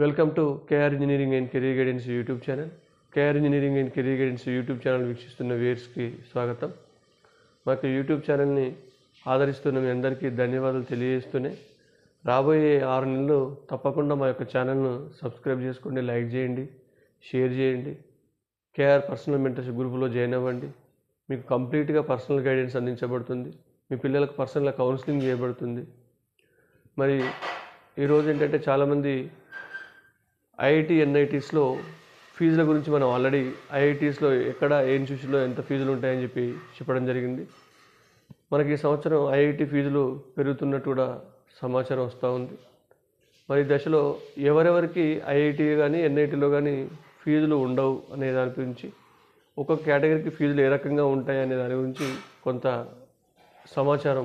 Welcome to KR engineering and career guidance YouTube channel KR engineering and career guidance YouTube channel వీక్షిస్తున్న వ్యూయర్స్కి స్వాగతం. మాకు YouTube ఛానల్ని ఆదరిస్తున్న మీ అందరికీ ధన్యవాదాలు తెలియజేస్తూనే రాబోయే ఆరు నెలలు తప్పకుండా మా యొక్క ఛానల్ను సబ్స్క్రైబ్ చేసుకోండి లైక్ చేయండి షేర్ చేయండి కేఆర్ పర్సనల్ మెంటర్షిప్ గ్రూపులో జాయిన్ అవ్వండి. మీకు కంప్లీట్గా పర్సనల్ గైడెన్స్ అందించబడుతుంది. మీ పిల్లలకు పర్సనల్ కౌన్సిలింగ్ చేయబడుతుంది. మరి ఈరోజు ఏంటంటే చాలామంది ఐఐటి ఎన్ఐటీస్లో ఫీజుల గురించి మనం ఆల్రెడీ ఐఐటీస్లో ఎక్కడ ఏ ఇన్స్టిట్యూషన్లో ఎంత ఫీజులు ఉంటాయని చెప్పి చెప్పడం జరిగింది. మనకి ఈ సంవత్సరం ఐఐటి ఫీజులు పెరుగుతున్నట్టు కూడా సమాచారం వస్తూ ఉంది. మరి దశలో ఎవరెవరికి ఐఐటి కానీ ఎన్ఐటీలో కానీ ఫీజులు ఉండవు అనే దాని గురించి ఒక్కొక్క కేటగిరీకి ఫీజులు ఏ రకంగా ఉంటాయి అనే దాని గురించి కొంత సమాచారం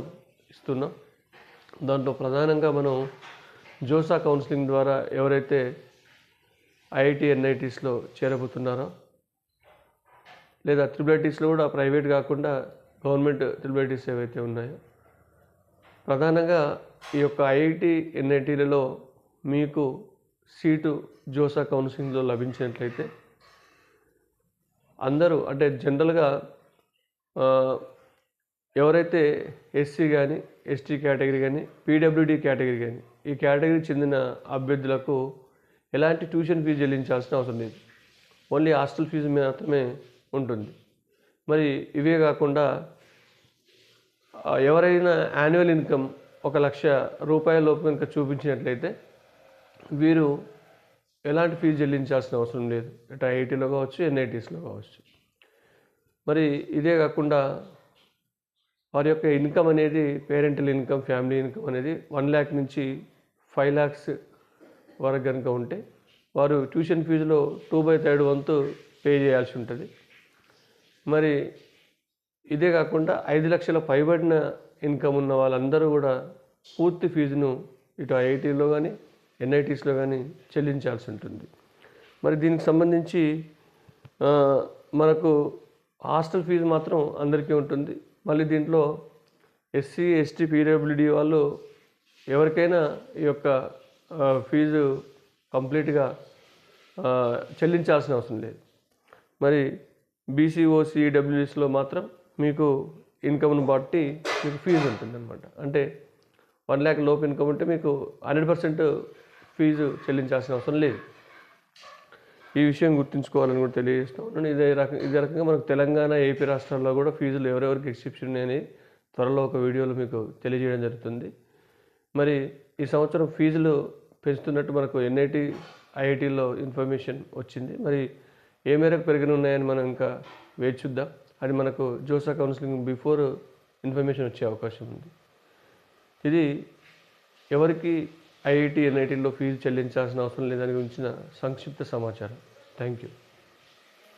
ఇస్తున్నాం. దాంట్లో ప్రధానంగా మనం జోసా కౌన్సిలింగ్ ద్వారా ఎవరైతే ఐఐటి ఎన్ఐటీస్లో చేరబోతున్నారో? లేదా త్రిబులైటీస్లో కూడా ప్రైవేట్ కాకుండా గవర్నమెంట్ త్రిబులైటీస్ ఏవైతే ఉన్నాయో? ప్రధానంగా ఈ యొక్క ఐఐటి ఎన్ఐటీలలో మీకు సీటు జోసా కౌన్సిలింగ్లో లభించినట్లయితే అందరూ అంటే జనరల్గా ఎవరైతే ఎస్సీ కానీ ఎస్టీ కేటగిరీ కానీ పీడబ్ల్యూడి కేటగిరీ కానీ ఈ కేటగిరీ చెందిన అభ్యర్థులకు ఎలాంటి ట్యూషన్ ఫీజు చెల్లించాల్సిన అవసరం లేదు. ఓన్లీ హాస్టల్ ఫీజు మాత్రమే ఉంటుంది. మరి ఇవే కాకుండా ఎవరైనా యాన్యువల్ ఇన్కమ్ ఒక లక్ష రూపాయల లోపు కనుక చూపించినట్లయితే వీరు ఎలాంటి ఫీజు చెల్లించాల్సిన అవసరం లేదు. ఇటు ఐఐటీలో కావచ్చు ఎన్ఐటీస్లో కావచ్చు. మరి ఇదే కాకుండా వారి యొక్క ఇన్కమ్ అనేది పేరెంటల్ ఇన్కమ్ ఫ్యామిలీ ఇన్కమ్ అనేది వన్ ల్యాక్ నుంచి ఫైవ్ ల్యాక్స్ వరకు కనుక ఉంటే వారు ట్యూషన్ ఫీజులో టూ బై థర్డ్ వంతు పే చేయాల్సి ఉంటుంది. మరి ఇదే కాకుండా ఐదు లక్షల పైబడిన ఇన్కమ్ ఉన్న వాళ్ళందరూ కూడా పూర్తి ఫీజును ఇటు ఐఐటీలో కానీ ఎన్ఐటీస్లో కానీ చెల్లించాల్సి ఉంటుంది. మరి దీనికి సంబంధించి మనకు హాస్టల్ ఫీజు మాత్రం అందరికీ ఉంటుంది. మళ్ళీ దీంట్లో ఎస్సీ ఎస్టీ పీడబ్ల్యూడీ వాళ్ళు ఎవరికైనా ఈ యొక్క ఫీజు కంప్లీట్గా చెల్లించాల్సిన అవసరం లేదు. మరి బీసీఓసి డబ్ల్యూఎస్లో మాత్రం మీకు ఇన్కమ్ను బట్టి మీకు ఫీజు ఉంటుందన్నమాట. అంటే వన్ ల్యాక్ లోపు ఇన్కమ్ ఉంటే మీకు హండ్రెడ్ పర్సెంట్ ఫీజు చెల్లించాల్సిన అవసరం లేదు. ఈ విషయం గుర్తుంచుకోవాలని కూడా తెలియజేస్తాం ఇదే రకం ఇదే రకంగా మనకు తెలంగాణ ఏపీ రాష్ట్రాల్లో కూడా ఫీజులు ఎవరెవరికి ఎక్సెప్షన్ ఉన్నాయని త్వరలో ఒక వీడియోలో మీకు తెలియజేయడం జరుగుతుంది. మరి ఈ సంవత్సరం ఫీజులు పెంచుతున్నట్టు మనకు ఎన్ఐటి ఐఐటీలో ఇన్ఫర్మేషన్ వచ్చింది. మరి ఏ మేరకు పెరగనున్నాయని మనం ఇంకా వేచి చూద్దాం. అది మనకు జోసా కౌన్సిలింగ్ బిఫోర్ ఇన్ఫర్మేషన్ వచ్చే అవకాశం ఉంది. ఇది ఎవరికి ఐఐటి ఎన్ఐటీలో ఫీజు చెల్లించాల్సిన అవసరం లేదని గురించిన సంక్షిప్త సమాచారం. Thank you